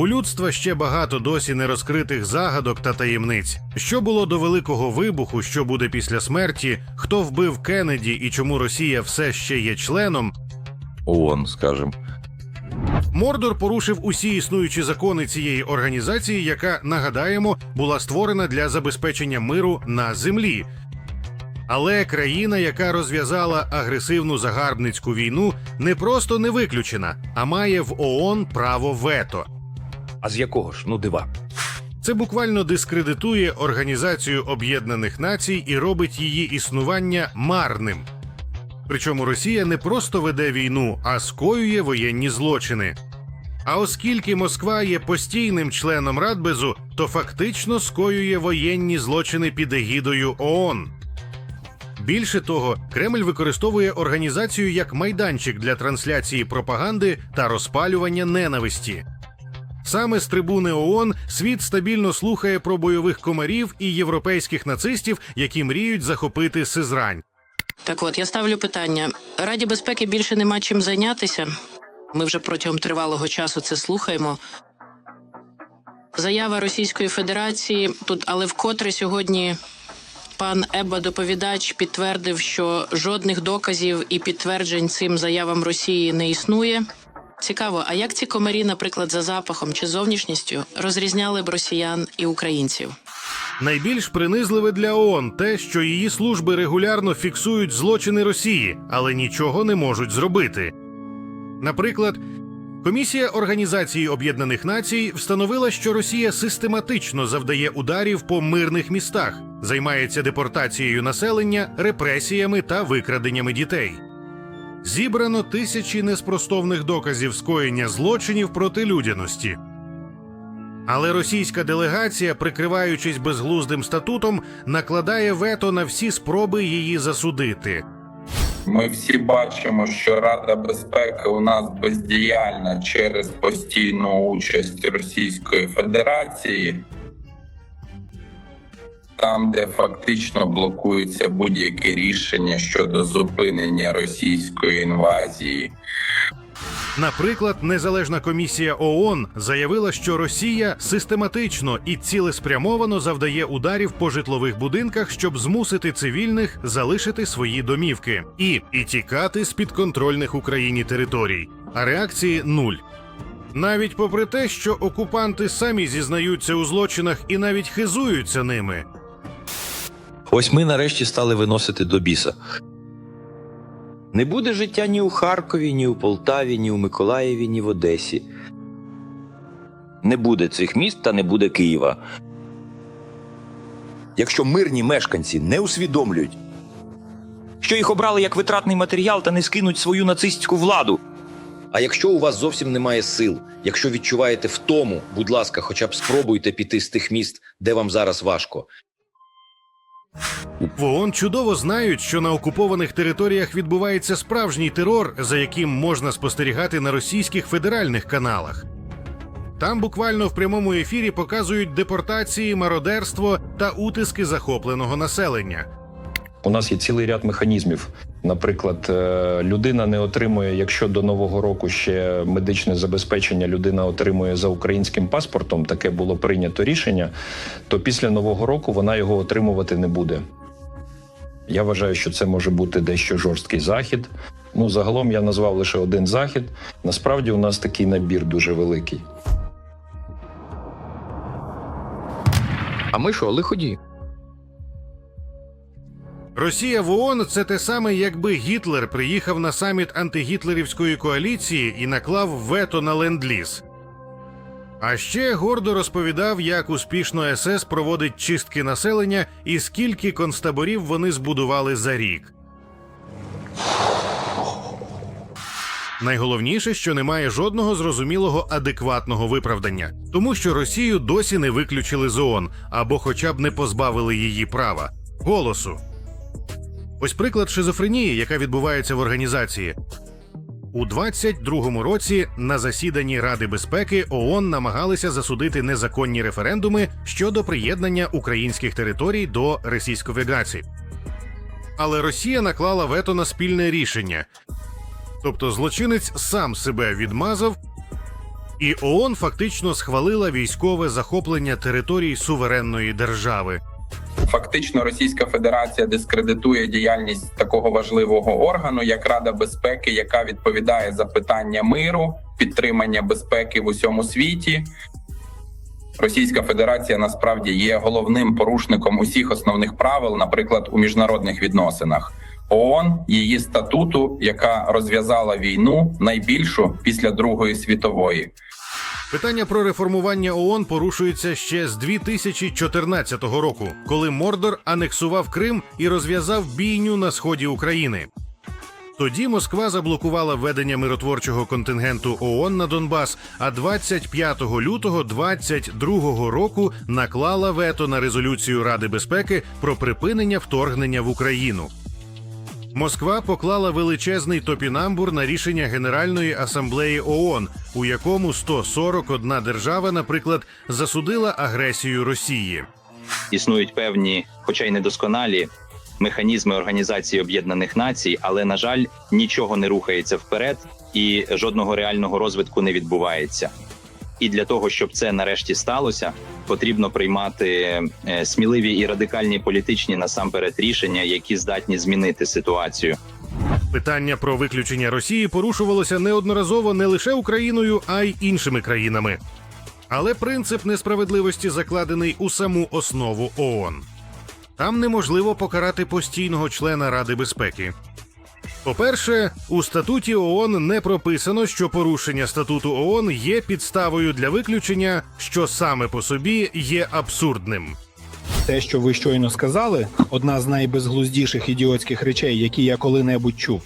У людства ще багато досі нерозкритих загадок та таємниць. Що було до великого вибуху, що буде після смерті, хто вбив Кеннеді і чому Росія все ще є членом, ООН, скажем. Мордор порушив усі існуючі закони цієї організації, яка нагадаємо була створена для забезпечення миру на землі. Але країна, яка розв'язала агресивну загарбницьку війну, не просто не виключена, а має в ООН право вето. А з якого ж? Ну дива. Це буквально дискредитує Організацію Об'єднаних Націй і робить її існування марним. Причому Росія не просто веде війну, а скоює воєнні злочини. А оскільки Москва є постійним членом Радбезу, то фактично скоює воєнні злочини під егідою ООН. Більше того, Кремль використовує організацію як майданчик для трансляції пропаганди та розпалювання ненависті. Саме з трибуни ООН світ стабільно слухає про бойових комарів і європейських нацистів, які мріють захопити Сизрань. Так от я ставлю питання: Раді безпеки більше нема чим зайнятися. Ми вже протягом тривалого часу це слухаємо. Заява Російської Федерації тут, але вкотре сьогодні пан Еба доповідач підтвердив, що жодних доказів і підтверджень цим заявам Росії не існує. Цікаво, а як ці комарі, наприклад, за запахом чи зовнішністю розрізняли б росіян і українців? Найбільш принизливе для ООН те, що її служби регулярно фіксують злочини Росії, але нічого не можуть зробити. Наприклад, комісія Організації Об'єднаних Націй встановила, що Росія систематично завдає ударів по мирних містах, займається депортацією населення, репресіями та викраденнями дітей. Зібрано тисячі неспростовних доказів скоєння злочинів проти людяності. Але російська делегація, прикриваючись безглуздим статутом, накладає вето на всі спроби її засудити. Ми всі бачимо, що Рада безпеки у нас бездіяльна через постійну участь Російської Федерації, там, де фактично блокуються будь-які рішення щодо зупинення російської інвазії. Наприклад, незалежна комісія ООН заявила, що Росія систематично і цілеспрямовано завдає ударів по житлових будинках, щоб змусити цивільних залишити свої домівки і, і тікати з підконтрольних Україні територій. А реакції нуль. Навіть попри те, що окупанти самі зізнаються у злочинах і навіть хизуються ними. Ось ми нарешті стали виносити до біса. Не буде життя ні у Харкові, ні у Полтаві, ні у Миколаєві, ні в Одесі. Не буде цих міст та не буде Києва. Якщо мирні мешканці не усвідомлюють, що їх обрали як витратний матеріал та не скинуть свою нацистську владу. А якщо у вас зовсім немає сил, якщо відчуваєте втому, будь ласка, хоча б спробуйте піти з тих міст, де вам зараз важко. В ООН чудово знають, що на окупованих територіях відбувається справжній терор, за яким можна спостерігати на російських федеральних каналах. Там буквально в прямому ефірі показують депортації, мародерство та утиски захопленого населення. У нас є цілий ряд механізмів. Наприклад, е, людина не отримує, якщо до нового року ще медичне забезпечення людина отримує за українським паспортом, таке було прийнято рішення, то після нового року вона його отримувати не буде. Я вважаю, що це може бути дещо жорсткий захід. Ну, загалом я назвав лише один захід. Насправді у нас такий набір дуже великий. А ми що, лиходії? Росія в ООН – це те саме, якби Гітлер приїхав на саміт антигітлерівської коаліції і наклав вето на ленд-ліз. А ще гордо розповідав, як успішно СС проводить чистки населення і скільки концтаборів вони збудували за рік. Найголовніше, що немає жодного зрозумілого адекватного виправдання, тому що Росію досі не виключили з ООН або хоча б не позбавили її права голосу. Ось приклад шизофренії, яка відбувається в організації. У 22-му році на засіданні Ради безпеки ООН намагалися засудити незаконні референдуми щодо приєднання українських територій до Російської Федерації. Але Росія наклала вето на спільне рішення. Тобто злочинець сам себе відмазав І ООН фактично схвалила військове захоплення територій суверенної держави. Фактично, Російська Федерація дискредитує діяльність такого важливого органу, як Рада безпеки, яка відповідає за питання миру, підтримання безпеки в усьому світі. Російська Федерація насправді є головним порушником усіх основних правил, наприклад, у міжнародних відносинах. ООН, її статуту, яка розв'язала війну найбільшу після Другої світової. Питання про реформування ООН порушується ще з 2014 року, коли Мордор анексував Крим і розв'язав бійню на сході України. Тоді Москва заблокувала введення миротворчого контингенту ООН на Донбас, а 25 лютого 2022 року наклала вето на резолюцію Ради безпеки про припинення вторгнення в Україну. Москва поклала величезний топінамбур на рішення Генеральної асамблеї ООН, у якому 141 держава, наприклад, засудила агресію Росії. існують певні, хоча й недосконалі, механізми Організації Об'єднаних Націй, але на жаль, нічого не рухається вперед і жодного реального розвитку не відбувається. І для того, щоб це нарешті сталося, потрібно приймати е, сміливі і радикальні політичні насамперед рішення, які здатні змінити ситуацію. Питання про виключення Росії порушувалося неодноразово не лише Україною, а й іншими країнами. Але принцип несправедливості закладений у саму основу ООН. Там неможливо покарати постійного члена Ради безпеки. По-перше, у статуті ООН не прописано, що порушення статуту ООН є підставою для виключення, що саме по собі є абсурдним. Те, що ви щойно сказали, одна з найбезглуздіших ідіотських речей, які я коли-небудь чув.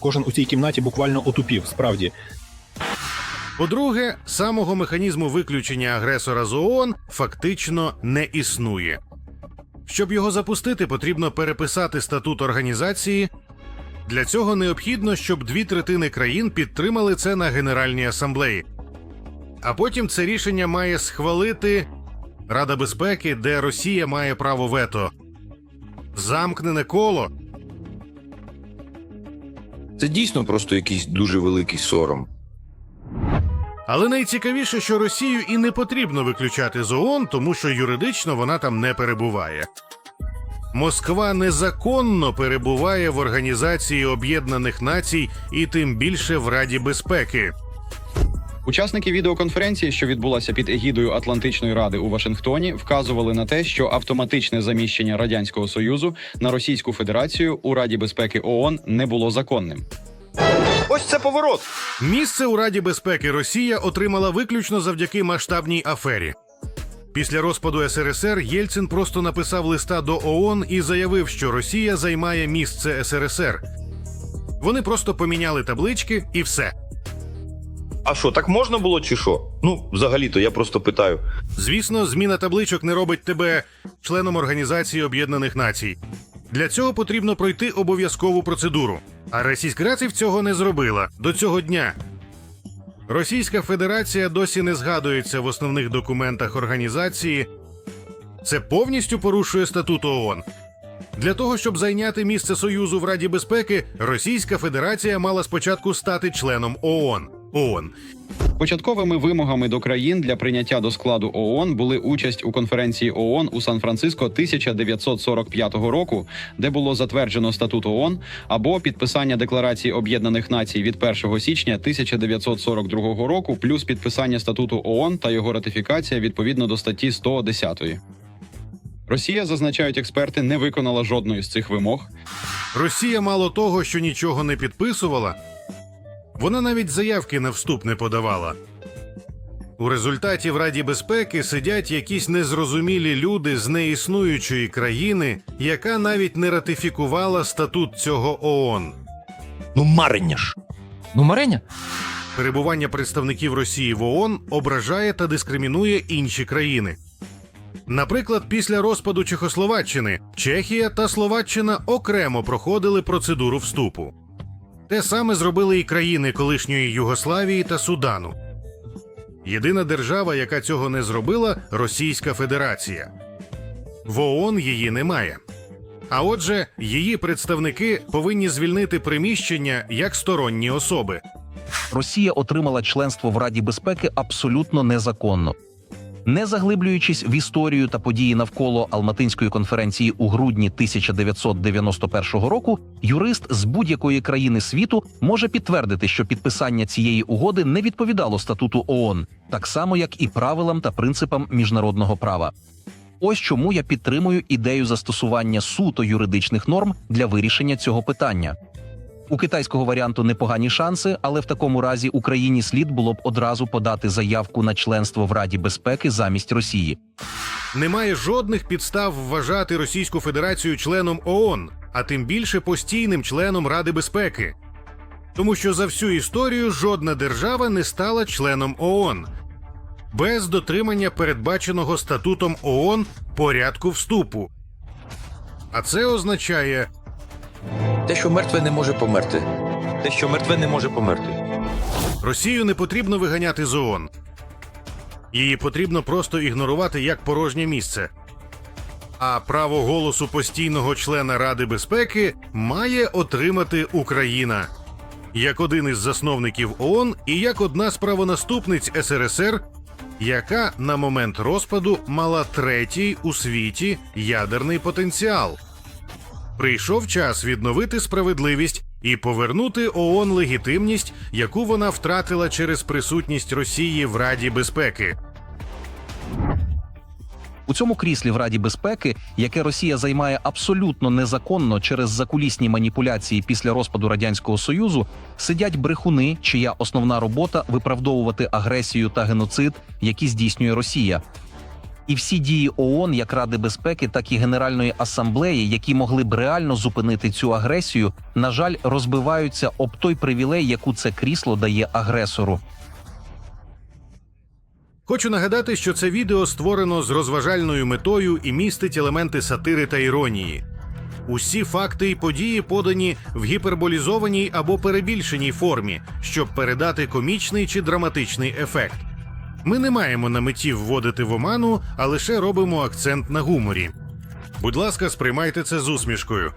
Кожен у цій кімнаті буквально отупів, справді. По-друге, самого механізму виключення агресора з ООН фактично не існує. Щоб його запустити, потрібно переписати статут організації. Для цього необхідно, щоб дві третини країн підтримали це на Генеральній асамблеї. А потім це рішення має схвалити Рада безпеки, де Росія має право вето. Замкнене коло. Це дійсно просто якийсь дуже великий сором. Але найцікавіше, що Росію і не потрібно виключати з ООН, тому що юридично вона там не перебуває. Москва незаконно перебуває в Організації Об'єднаних Націй і тим більше в Раді безпеки. Учасники відеоконференції, що відбулася під егідою Атлантичної ради у Вашингтоні, вказували на те, що автоматичне заміщення радянського союзу на Російську Федерацію у Раді безпеки ООН не було законним. Ось це поворот. Місце у Раді безпеки Росія отримала виключно завдяки масштабній афері. Після розпаду СРСР Єльцин просто написав листа до ООН і заявив, що Росія займає місце СРСР. Вони просто поміняли таблички і все. А що, так можна було чи що? Ну, взагалі-то я просто питаю. Звісно, зміна табличок не робить тебе членом Організації Об'єднаних Націй. Для цього потрібно пройти обов'язкову процедуру. А Російська Раців цього не зробила до цього дня. Російська Федерація досі не згадується в основних документах організації. Це повністю порушує статут ООН. Для того, щоб зайняти місце Союзу в Раді безпеки, Російська Федерація мала спочатку стати членом ООН. ООН. Початковими вимогами до країн для прийняття до складу ООН були участь у конференції ООН у Сан-Франциско 1945 року, де було затверджено статут ООН, або підписання декларації Об'єднаних Націй від 1 січня 1942 року, плюс підписання статуту ООН та його ратифікація відповідно до статті 110. Росія, зазначають експерти, не виконала жодної з цих вимог, Росія мало того, що нічого не підписувала, вона навіть заявки на вступ не подавала. У результаті в Раді безпеки сидять якісь незрозумілі люди з неіснуючої країни, яка навіть не ратифікувала статут цього ООН. Ну, марення ж. Ну, Мареня? Перебування представників Росії в ООН ображає та дискримінує інші країни. Наприклад, після розпаду Чехословаччини Чехія та Словаччина окремо проходили процедуру вступу. Те саме зробили і країни колишньої Югославії та Судану. Єдина держава, яка цього не зробила Російська Федерація. В ООН її немає. А отже, її представники повинні звільнити приміщення як сторонні особи. Росія отримала членство в Раді безпеки абсолютно незаконно. Не заглиблюючись в історію та події навколо Алматинської конференції у грудні 1991 року, юрист з будь-якої країни світу може підтвердити, що підписання цієї угоди не відповідало статуту ООН, так само як і правилам та принципам міжнародного права. Ось чому я підтримую ідею застосування суто юридичних норм для вирішення цього питання. У китайського варіанту непогані шанси, але в такому разі Україні слід було б одразу подати заявку на членство в Раді безпеки замість Росії. Немає жодних підстав вважати Російську Федерацію членом ООН, а тим більше постійним членом Ради безпеки. Тому що за всю історію жодна держава не стала членом ООН без дотримання передбаченого статутом ООН порядку вступу. А це означає Те, що мертве не може померти. Те, що мертве не може померти. Росію не потрібно виганяти з ООН. Її потрібно просто ігнорувати як порожнє місце. А право голосу постійного члена Ради безпеки має отримати Україна як один із засновників ООН і як одна з правонаступниць СРСР, яка на момент розпаду мала третій у світі ядерний потенціал. Прийшов час відновити справедливість і повернути ООН легітимність, яку вона втратила через присутність Росії в Раді безпеки. У цьому кріслі в Раді безпеки, яке Росія займає абсолютно незаконно через закулісні маніпуляції після розпаду радянського союзу, сидять брехуни, чия основна робота виправдовувати агресію та геноцид, які здійснює Росія. І всі дії ООН, як Ради безпеки, так і Генеральної асамблеї, які могли б реально зупинити цю агресію, на жаль, розбиваються об той привілей, яку це крісло дає агресору. Хочу нагадати, що це відео створено з розважальною метою і містить елементи сатири та іронії. Усі факти і події подані в гіперболізованій або перебільшеній формі, щоб передати комічний чи драматичний ефект. Ми не маємо на меті вводити в оману, а лише робимо акцент на гуморі. Будь ласка, сприймайте це з усмішкою.